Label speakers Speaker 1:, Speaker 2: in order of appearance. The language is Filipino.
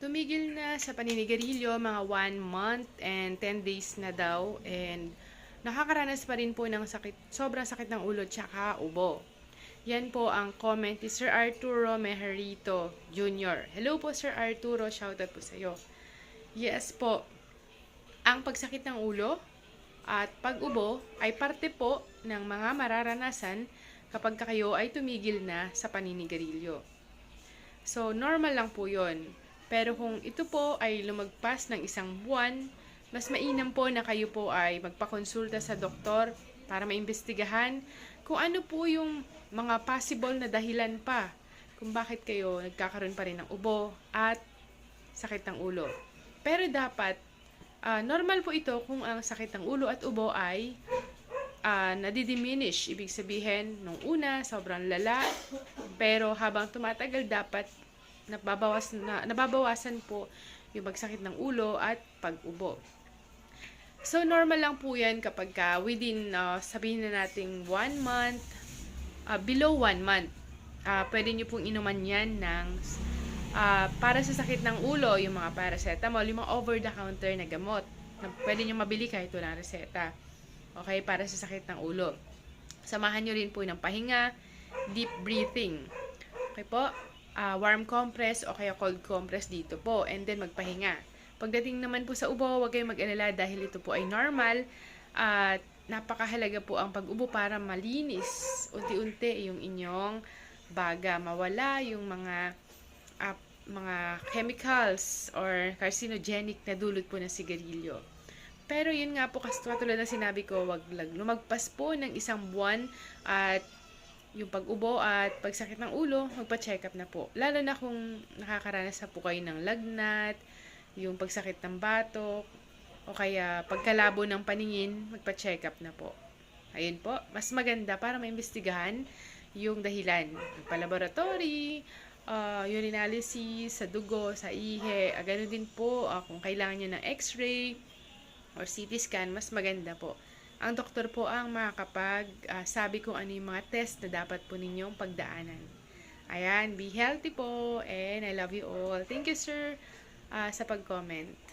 Speaker 1: Tumigil na sa paninigarilyo mga 1 month and 10 days na daw and nakakaranas pa rin po ng sakit, sobrang sakit ng ulo tsaka ubo. Yan po ang comment ni Sir Arturo Mejerito Jr. Hello po Sir Arturo, shoutout po sa iyo. Yes po, ang pagsakit ng ulo at pag-ubo ay parte po ng mga mararanasan kapag kayo ay tumigil na sa paninigarilyo. So, normal lang po yon. Pero kung ito po ay lumagpas ng isang buwan, mas mainam po na kayo po ay magpakonsulta sa doktor para maimbestigahan kung ano po yung mga possible na dahilan pa kung bakit kayo nagkakaroon pa rin ng ubo at sakit ng ulo. Pero dapat, ah, normal po ito kung ang sakit ng ulo at ubo ay ah, nadidiminish. Ibig sabihin, nung una, sobrang lala. Pero habang tumatagal, dapat nababawas na, nababawasan po yung magsakit ng ulo at pag-ubo. So, normal lang po yan kapag ka within, ah, sabihin na natin, one month, ah, below one month. Ah, pwede nyo pong inuman yan ng ah, para sa sakit ng ulo, yung mga paracetamol, yung mga over-the-counter na gamot na pwede nyo mabili kahit walang reseta. Okay, para sa sakit ng ulo. Samahan nyo rin po ng pahinga, deep breathing. Okay po, ah, warm compress o kaya cold compress dito po. And then magpahinga. Pagdating naman po sa ubo, huwag kayong mag-alala dahil ito po ay normal. At napakahalaga po ang pag-ubo para malinis unti-unti yung inyong baga. Mawala yung mga ah, mga chemicals or carcinogenic na dulot po ng sigarilyo. Pero yun nga po, kas- katulad na sinabi ko, wag lang lumagpas po ng isang buwan at yung pag-ubo at pagsakit ng ulo, magpa-check up na po. Lalo na kung nakakaranas na po kayo ng lagnat, yung pagsakit ng batok, o kaya pagkalabo ng paningin, magpa-check up na po. Ayun po, mas maganda para maimbestigahan yung dahilan. Magpa-laboratory, uh, urinalysis, sa dugo, sa ihe, uh, ganun din po ah, kung kailangan nyo ng x-ray or CT scan, mas maganda po. Ang doktor po ang makakapag ah, sabi kung ano yung mga test na dapat po ninyong pagdaanan. Ayan, be healthy po and I love you all. Thank you sir ah, sa pag-comment.